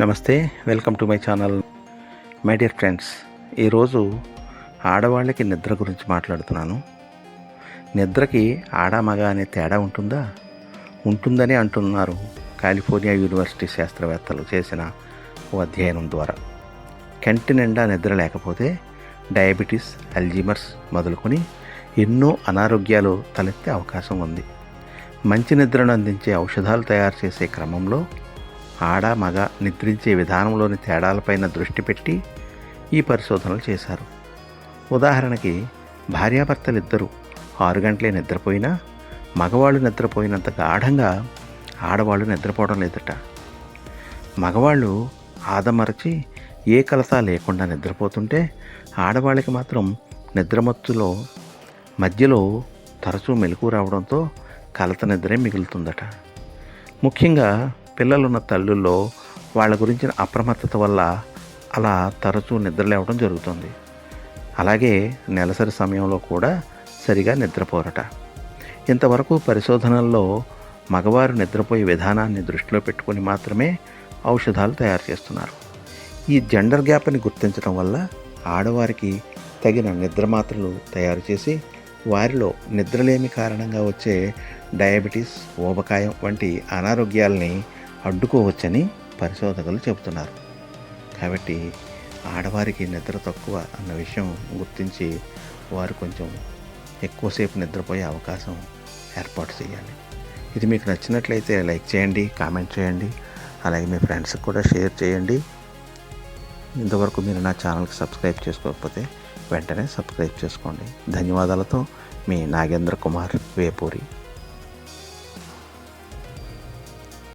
నమస్తే welcome to my channel. My dear friends ఈరోజు ఆడవాళ్ళకి నిద్ర గురించి మాట్లాడుతున్నాను. నిద్రకి ఆడ మగ అనే తేడా ఉంటుందా? ఉంటుందని అంటున్నారు కాలిఫోర్నియా యూనివర్సిటీ శాస్త్రవేత్తలు చేసిన ఓ అధ్యయనం ద్వారా. కంటి నిండా నిద్ర లేకపోతే డయాబెటీస్ అల్జీమర్స్ మొదలుకొని ఎన్నో అనారోగ్యాలు తలెత్తే అవకాశం ఉంది. మంచి నిద్రను అందించే ఔషధాలు తయారు చేసే క్రమంలో ఆడ మగ నిద్రించే విధానంలోని తేడాలపైన దృష్టి పెట్టి ఈ పరిశోధనలు చేశారు. ఉదాహరణకి భార్యాభర్తలిద్దరూ ఆరు గంటలే నిద్రపోయినా మగవాళ్ళు నిద్రపోయినంత గాఢంగా ఆడవాళ్ళు నిద్రపోవడం లేదట. మగవాళ్ళు ఆదమరచి ఏ కలత లేకుండా నిద్రపోతుంటే ఆడవాళ్ళకి మాత్రం నిద్రమత్తులో మధ్యలో తరచూ మెలకు రావడంతో కలత నిద్రే మిగులుతుందట. ముఖ్యంగా పిల్లలున్న తల్లుల్లో వాళ్ళ గురించిన అప్రమత్తత వల్ల అలా తరచూ నిద్ర లేవడం జరుగుతుంది. అలాగే నెలసరి సమయంలో కూడా సరిగా నిద్రపోరట. ఇంతవరకు పరిశోధనల్లో మగవారు నిద్రపోయే విధానాన్ని దృష్టిలో పెట్టుకొని మాత్రమే ఔషధాలు తయారు చేస్తున్నారు. ఈ జెండర్ గ్యాప్ని గుర్తించడం వల్ల ఆడవారికి తగిన నిద్ర మాత్రలు తయారు చేసి వారిలో నిద్రలేమి కారణంగా వచ్చే డయాబెటీస్ ఊబకాయం వంటి అనారోగ్యాల్ని అడ్డుకోవచ్చని పరిశోధకులు చెబుతున్నారు. కాబట్టి ఆడవారికి నిద్ర తక్కువ అన్న విషయం గుర్తించి వారు కొంచెం ఎక్కువసేపు నిద్రపోయే అవకాశం ఏర్పాటు చేయాలి. ఇది మీకు నచ్చినట్లయితే లైక్ చేయండి కామెంట్ చేయండి అలాగే మీ ఫ్రెండ్స్కి కూడా షేర్ చేయండి. ఇంతవరకు మీరు నా ఛానల్కి సబ్స్క్రైబ్ చేసుకోకపోతే వెంటనే సబ్స్క్రైబ్ చేసుకోండి. ధన్యవాదాలతో మీ నాగేంద్ర కుమార్ వేపూరి.